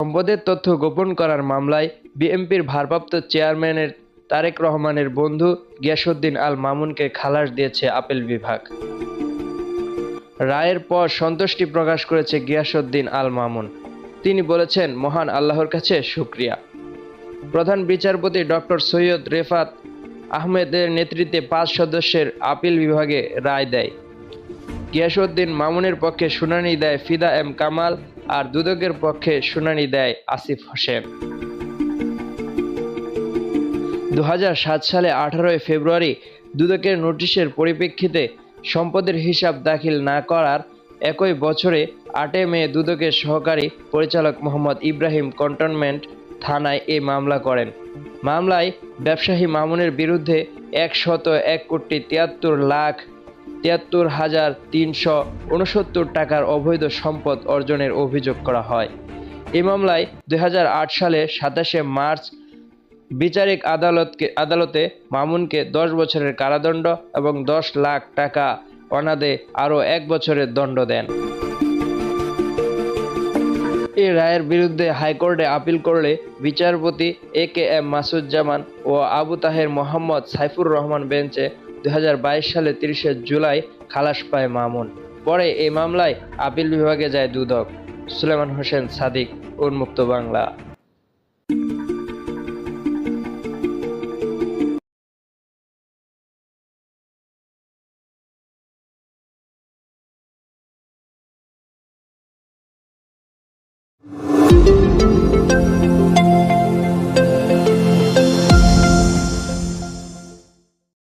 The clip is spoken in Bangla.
সম্পদের তথ্য গোপন করার মামলায় বিএনপির ভারপ্রাপ্ত চেয়ারম্যানের তারেক রহমানের বন্ধু গিয়াসউদ্দিন আল মামুনকে খালাস দিয়েছে আপিল বিভাগ। রায়ের পর সন্তুষ্টি প্রকাশ করেছে গিয়াসউদ্দিন আল মামুন। তিনি বলেছেন, মহান আল্লাহর কাছে শুক্রিয়া। প্রধান বিচারপতি ডক্টর সৈয়দ রেফাত আহমেদের নেতৃত্বে পাঁচ সদস্যের আপিল বিভাগে রায় দেয়। গিয়াসউদ্দিন মামুনের পক্ষে শুনানি দেয় ফিদা এম কামাল আর দুদকের পক্ষে শুনানি দেয় আসিফ হোসেন। দু হাজার সাত সালে আঠারোই ফেব্রুয়ারি দুদকের নোটিশের পরিপ্রেক্ষিতে সম্পদের হিসাব দাখিল না করার একই বছরে আটে মে দুদকের সহকারী পরিচালক মোহাম্মদ ইব্রাহিম কন্টনমেন্ট থানায় এই মামলা করেন। মামলায় ব্যবসায়ী মামুনের বিরুদ্ধে একশত এক কোটি তিয়াত্তর লাখ তিয়াত্তর হাজার তিনশো উনসত্তর টাকার অবৈধ সম্পদ অর্জনের অভিযোগ করা হয়। এই মামলায় দুই হাজার আট সালে সাতাশে মার্চ বিচারিক আদালতকে, আদালতে মামুনকে দশ বছরের কারাদণ্ড এবং দশ লাখ টাকা অনাদে আরও এক বছরের দণ্ড দেন। এই রায়ের বিরুদ্ধে হাইকোর্টে আপিল করলে বিচারপতি এ কে এম মাসুজ্জামান ও আবু তাহের মোহাম্মদ সাইফুর রহমান বেঞ্চে দু হাজার বাইশ সালে তিরিশে জুলাই খালাস পায় মামুন। পরে এই মামলায় আপিল বিভাগে যায় দুদক, সুলেমান হোসেন সাদিক, উন্মুক্ত বাংলা।